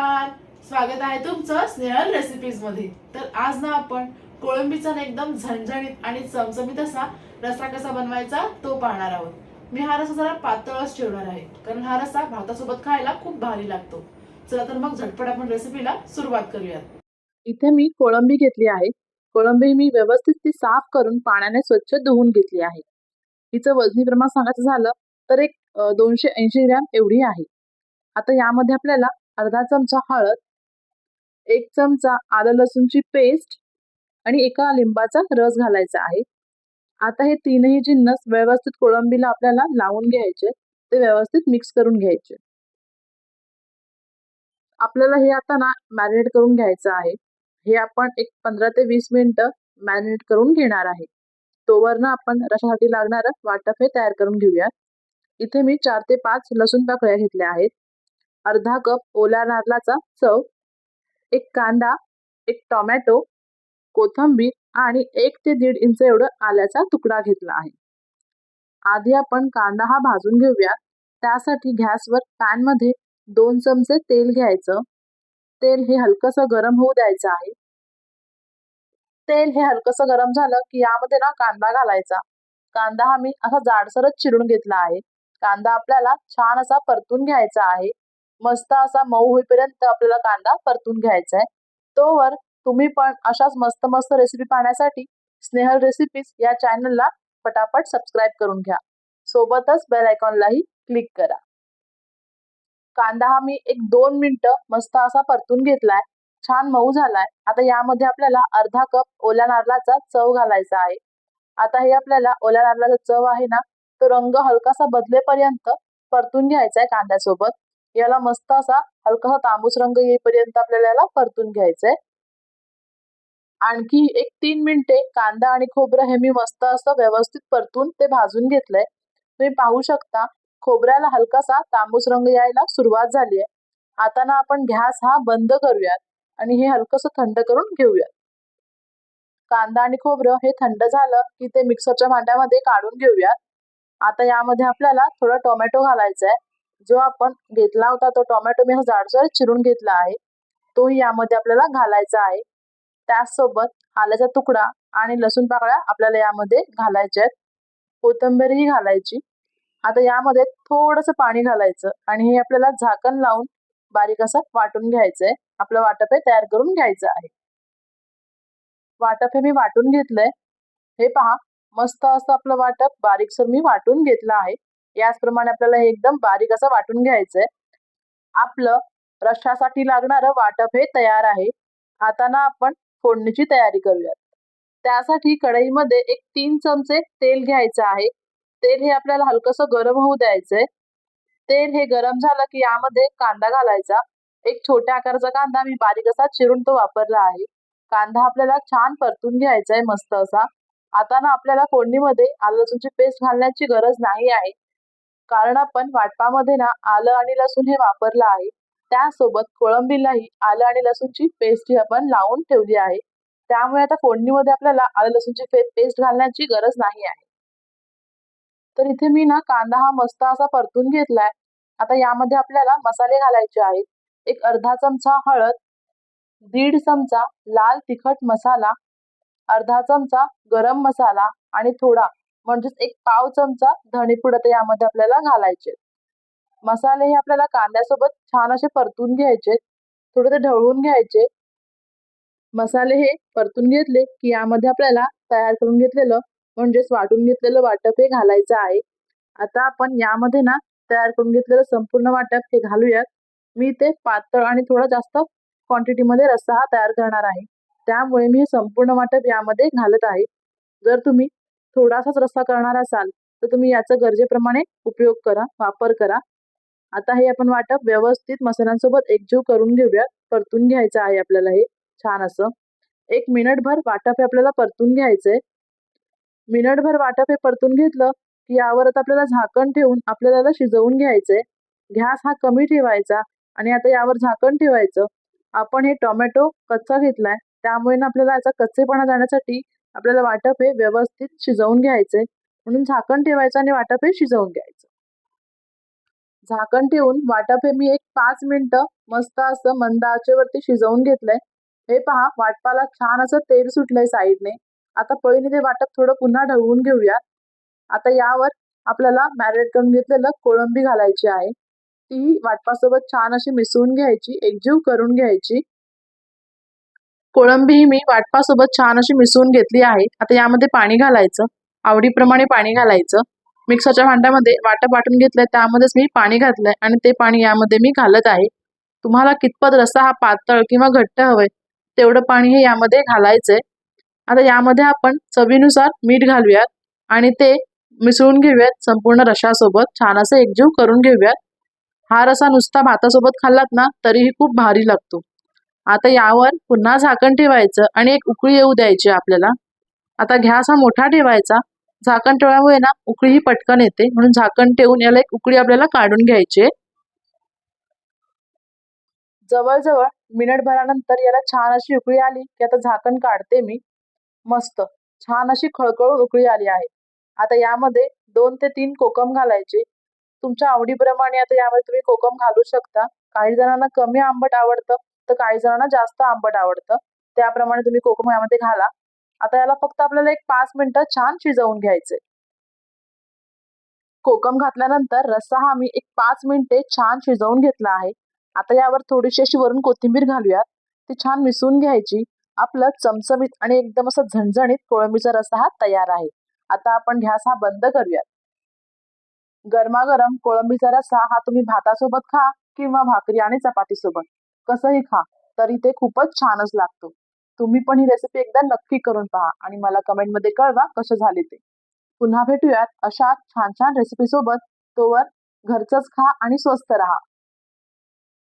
नमस्कार. स्वागत आहे तुमचं स्नेहल रेसिपीजमध्ये. तर आज ना आपण कोळंबीचा ना एकदम झणझणीत आणि चमचमीत असा रस्सा कसा बनवायचा तो पाहणार आहोत. मी हा रस्सा जरा पातळच ठेवणार आहे कारण हा रस्सा भातासोबत खायला खूप भारी लागतो. चला तर मग झटपट आपण रेसिपीला सुरुवात करूयात. इथे मी कोळंबी घेतली आहे. कोळंबी मी व्यवस्थित ती साफ करून पाण्याने स्वच्छ धुवून घेतली आहे. हिचं वजनी प्रमाण सांगायचं झालं तर एक दोनशे ऐंशी ग्रॅम एवढी आहे. आता यामध्ये आपल्याला अर्धा चमचा हळद एक चमचा आलं लसूणची पेस्ट आणि एका लिंबाचा रस घालायचा आहे. आता हे तीनही जिन्नस व्यवस्थित कोळंबीला आपल्याला लावून घ्यायचे ते व्यवस्थित मिक्स करून घ्यायचे आपल्याला हे आता ना मॅरिनेट करून घ्यायचं आहे. हे आपण एक पंधरा ते वीस मिनिटं मॅरिनेट करून घेणार आहे. तोवर ना आपण रशासाठी लागणारं वाटप हे तयार करून घेऊया. इथे मी चार ते पाच लसूण पाकळ्या घेतल्या आहेत. अर्धा कप ओला नारळाचा चव एक कांदा एक टोमॅटो कोथंबीर आणि एक ते दीड इंच एवढं आल्याचा तुकडा घेतला आहे. आधी आपण कांदा हा भाजून घेऊया. त्यासाठी गॅसवर पॅनमध्ये दोन चमचे तेल घ्यायचं. तेल हे हलकसं गरम होऊ द्यायचं आहे. तेल हे हलकस गरम झालं की यामध्ये ना कांदा घालायचा. कांदा हा मी असा जाडसरच चिरून घेतला आहे. कांदा आपल्याला छान असा परतून घ्यायचा आहे. मस्त असा मऊ होईपर्यंत आपल्याला कांदा परतून घ्यायचा आहे तोवर तुम्ही पण अशाच मस्त मस्त रेसिपी पाहण्यासाठी स्नेहल रेसिपीज या चॅनलला पटापट सबस्क्राईब करून घ्या. सोबतच बेल आयकॉनलाही क्लिक करा. कांदा हा मी एक दोन मिनिटं मस्त असा परतून घेतलाय. छान मऊ झालाय. आता यामध्ये आपल्याला अर्धा कप ओल्या नारळाचा चव घालायचा आहे. आता हे आपल्याला ओल्या नारळाचा चव आहे ना तो रंग हलकासा बदलेपर्यंत परतून घ्यायचा आहे कांद्यासोबत. याला मस्त असा हलकासा तांबूस रंग येईपर्यंत आपल्याला याला परतून घ्यायचंय. आणखी एक तीन मिनिटे कांदा आणि खोबरं हे मी मस्त असं व्यवस्थित परतून ते भाजून घेतलंय. तुम्ही पाहू शकता खोबऱ्याला हलकासा तांबूस रंग यायला सुरुवात झाली आहे आता ना आपण गॅस हा बंद करूयात आणि हे हलकस थंड करून घेऊयात. कांदा आणि खोबरं हे थंड झालं की ते मिक्सरच्या भांड्यामध्ये काढून घेऊयात. आता यामध्ये आपल्याला थोडा टोमॅटो घालायचा आहे जो आपण घेतला होता तो टोमॅटो मी हा जाडसर चिरून घेतला आहे तोही यामध्ये आपल्याला घालायचा आहे. त्याचसोबत आल्याचा तुकडा आणि लसूण पाकळ्या आपल्याला यामध्ये घालायच्या आहेत. कोथिंबीरही घालायची. आता यामध्ये थोडंसं पाणी घालायचं आणि हे आपल्याला झाकण लावून बारीक असं वाटून घ्यायचंय आपलं वाटप हे तयार करून घ्यायचं आहे. वाटप हे मी वाटून घेतलंय. हे पहा मस्त असं आपलं वाटप बारीकसर मी वाटून घेतलं आहे. याचप्रमाणे आपल्याला हे एकदम बारीक असं वाटून घ्यायचंय. आपलं रशासाठी लागणारं वाटप हे तयार आहे. आता ना आपण फोडणीची तयारी करूयात. त्यासाठी कढईमध्ये एक तीन चमचे तेल घ्यायचं आहे. तेल हे आपल्याला हलकसं गरम होऊ द्यायचंय. तेल हे गरम झालं की यामध्ये कांदा घालायचा. एक छोट्या आकाराचा कांदा मी बारीक असा चिरून तो वापरला आहे. कांदा आपल्याला छान परतून घ्यायचा आहे मस्त असा. आता ना आपल्याला फोडणीमध्ये आलं लसूणची पेस्ट घालण्याची गरज नाही आहे. कारण आपण वाटपामध्ये ना आलं आणि लसूण हे वापरलं आहे. त्यासोबत कोळंबीलाही आलं आणि लसूणची पेस्ट ही आपण लावून ठेवली आहे. त्यामुळे आता फोडणीमध्ये आपल्याला आलं लसूणची पेस्ट घालण्याची गरज नाही आहे. तर इथे मी ना कांदा हा मस्त असा परतून घेतलाय. आता यामध्ये आपल्याला मसाले घालायचे आहेत. एक अर्धा चमचा हळद दीड चमचा लाल तिखट मसाला अर्धा चमचा गरम मसाला आणि थोडा म्हणजेच एक पाव चमचा धणेपूड आता यामध्ये आपल्याला घालायचे. मसाले हे आपल्याला कांद्यासोबत छान असे परतून घ्यायचे. थोडे ते ढवळून घ्यायचे. मसाले हे परतून घेतले की यामध्ये आपल्याला तयार करून घेतलेलं म्हणजेच वाटून घेतलेलं वाटप हे घालायचं आहे. आता आपण यामध्ये ना तयार करून घेतलेलं संपूर्ण वाटप हे घालूयात. मी ते पातळ आणि थोडा जास्त क्वांटिटीमध्ये रस्सा हा तयार करणार आहे. त्यामुळे मी हे संपूर्ण वाटप यामध्ये घालत आहे. जर तुम्ही थोडासाच रस्सा करणार असाल तर तुम्ही याचा गरजेप्रमाणे उपयोग करा वापर करा. आता हे आपण वाटप व्यवस्थित मसाल्यांसोबत एकजीव करून घेऊयात परतून घ्यायचं आहे आपल्याला हे. छान असं. एक मिनिटभर वाटप हे आपल्याला परतून घ्यायचंय. मिनिटभर वाटप हे परतून घेतलं की यावर आता आपल्याला झाकण ठेवून आपल्याला शिजवून घ्यायचंय. गॅस हा कमी ठेवायचा आणि आता यावर झाकण ठेवायचं. आपण हे टोमॅटो कच्चा घेतलाय. त्यामुळे ना आपल्याला याचा कच्चेपणा जाण्यासाठी आपल्याला वाटप हे व्यवस्थित शिजवून घ्यायचंय. म्हणून झाकण ठेवायचं आणि वाटप हे शिजवून घ्यायचं. झाकण ठेवून वाटप हे मी एक पाच मिनिटं मस्त असं मंद आचेवरती शिजवून घेतलंय. हे पहा वाटपाला छान असं तेल सुटलंय साईडने. आता पळीने ते वाटप थोडं पुन्हा ढवळून घेऊया. आता यावर आपल्याला मॅरिनेट करून घेतलेलं कोळंबी घालायची आहे. ती वाटपासोबत छान अशी मिसळून घ्यायची एकजीव करून घ्यायची. कोळंबी ही मी वाटपासोबत छान अशी मिसळून घेतली आहे. आता यामध्ये पाणी घालायचं. आवडीप्रमाणे पाणी घालायचं. मिक्सरच्या भांड्यामध्ये वाटप वाटून घेतलंय. त्यामध्येच मी पाणी घातलंय आणि ते पाणी यामध्ये मी घालत आहे. तुम्हाला कितपत रस्सा हा पातळ किंवा घट्ट हवंय तेवढं पाणी हे यामध्ये घालायचंय. आता यामध्ये आपण चवीनुसार मीठ घालूयात आणि ते मिसळून घेऊयात. संपूर्ण रशासोबत छान असं एकजीव करून घेऊयात. हा रसा नुसता भातासोबत खाल्लात ना तरीही खूप भारी लागतो. आता यावर पुन्हा झाकण ठेवायचं आणि एक उकळी येऊ द्यायची आपल्याला. आता घ्यास हा मोठा ठेवायचा. झाकण ठेवल्यामुळे ना उकळी ही पटकन येते. म्हणून झाकण ठेवून याला एक उकळी आपल्याला काढून घ्यायची जवळजवळ मिनिट भरानंतर याला छान अशी उकळी आली की आता झाकण काढते मी. मस्त. छान अशी खळखळून उकळी आली आहे. आता यामध्ये दोन ते तीन कोकम घालायचे. तुमच्या आवडीप्रमाणे आता यामध्ये तुम्ही कोकम घालू शकता. काही जणांना कमी आंबट आवडतं. तर काही जणांना जास्त आंबट आवडतं. त्याप्रमाणे तुम्ही कोकम यामध्ये घाला. आता याला फक्त आपल्याला एक पाच मिनिटं छान शिजवून घ्यायचे कोकम घातल्यानंतर रस्सा हा मी एक पाच मिनिटे छान शिजवून घेतला आहे. आता यावर थोडीशी अशी वरून कोथिंबीर घालूयात. ती छान मिसळून घ्यायची. आपलं चमचमीत आणि एकदम असं झणझणीत कोळंबीचा रस्सा हा तयार आहे. आता आपण गॅस हा बंद करूयात. गरमागरम कोळंबीचा रस्सा हा तुम्ही भातासोबत खा किंवा भाकरी आणि चपाती सोबत कसंही खा तरी ते खूपच छानच लागतो. तुम्ही पण ही रेसिपी एकदा नक्की करून पहा आणि मला कमेंटमध्ये कळवा कसे झाले ते. पुन्हा भेटूयात अशा छान छान रेसिपी सोबत. तोवर घरचंच खा आणि स्वस्त राहा.